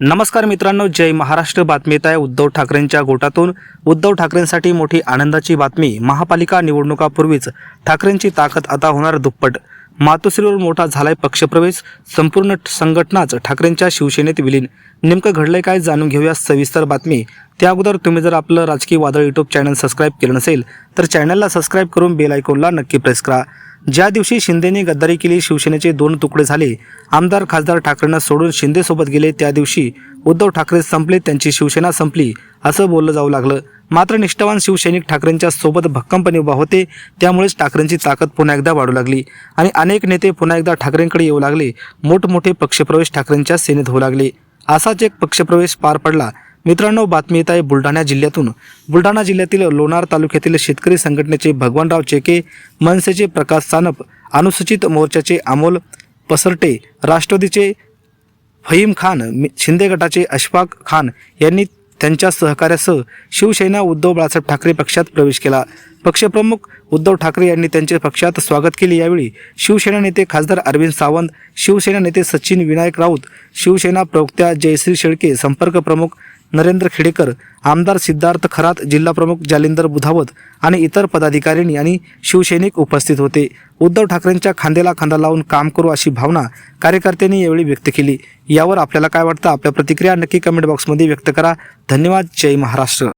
नमस्कार मित्रांनो जय महाराष्ट्र. बातमी आहे उद्धव ठाकरेंच्या गोटातून. उद्धव ठाकरेंसाठी मोठी आनंदाची बातमी. महापालिका निवडणुकापूर्वीच ठाकरेंची ताकद आता होणार दुप्पट. मातोश्रीवर मोठा झालाय पक्षप्रवेश. संपूर्ण संघटनाच ठाकरेंच्या शिवसेनेत विलीन. नेमकं घडलंय काय जाणून घेऊया सविस्तर बातमी. त्या अगोदर तुम्ही जर आपलं राजकीय वादळ युट्यूब चॅनल सबस्क्राईब केलं नसेल तर चॅनलला सबस्क्राईब करून बेल आयकॉनला नक्की प्रेस करा. ज्या दिवशी शिंदेने गद्दारी केली शिवसेनेचे दोन तुकडे झाले. आमदार खासदार ठाकरेंना सोडून शिंदेसोबत गेले त्या दिवशी उद्धव ठाकरे संपले त्यांची शिवसेना संपली असं बोललं जाऊ लागलं. मात्र निष्ठावान शिवसैनिक ठाकरेंच्या सोबत भक्कमपणे उभा होते त्यामुळेच ठाकरेंची ताकद पुन्हा एकदा वाढू लागली आणि अनेक नेते पुन्हा एकदा ठाकरेंकडे येऊ लागले. मोठमोठे पक्षप्रवेश ठाकरेंच्या सेनेत होऊ लागले. असाच एक पक्षप्रवेश पार पडला. मित्रांनो बातमी येत आहे बुलढाणा जिल्ह्यातून. बुलढाणा जिल्ह्यातील लोणार तालुक्यातील शेतकरी संघटनेचे भगवानराव चेके मनसेचे प्रकाश सानप अनुसूचित मोर्चाचे अमोल पसरटे राष्ट्रवादीचे फहीम खान मि- शिंदे गटाचे अशफाक खान यांनी त्यांच्या सहकार्यासह शिवसेना उद्धव बाळासाहेब ठाकरे पक्षात प्रवेश केला. पक्षप्रमुख उद्धव ठाकरे यांनी त्यांचे पक्षात स्वागत केले. यावेळी शिवसेना नेते खासदार अरविंद सावंत शिवसेना नेते सचिन विनायक राऊत शिवसेना प्रवक्त्या जयश्री शेळके संपर्क प्रमुख नरेंद्र खेडेकर आमदार सिद्धार्थ खरात जिल्हा प्रमुख जालिंदर बुधावत आणि इतर पदाधिकाऱ्यांनी आणि शिवसैनिक उपस्थित होते. उद्धव ठाकरेंच्या खांद्याला खांदा लावून काम करू अशी भावना कार्यकर्त्यांनी यावेळी व्यक्त केली. यावर आपल्याला काय वाटतं? आपल्या प्रतिक्रिया नक्की कमेंट बॉक्समध्ये व्यक्त करा. धन्यवाद. जय महाराष्ट्र.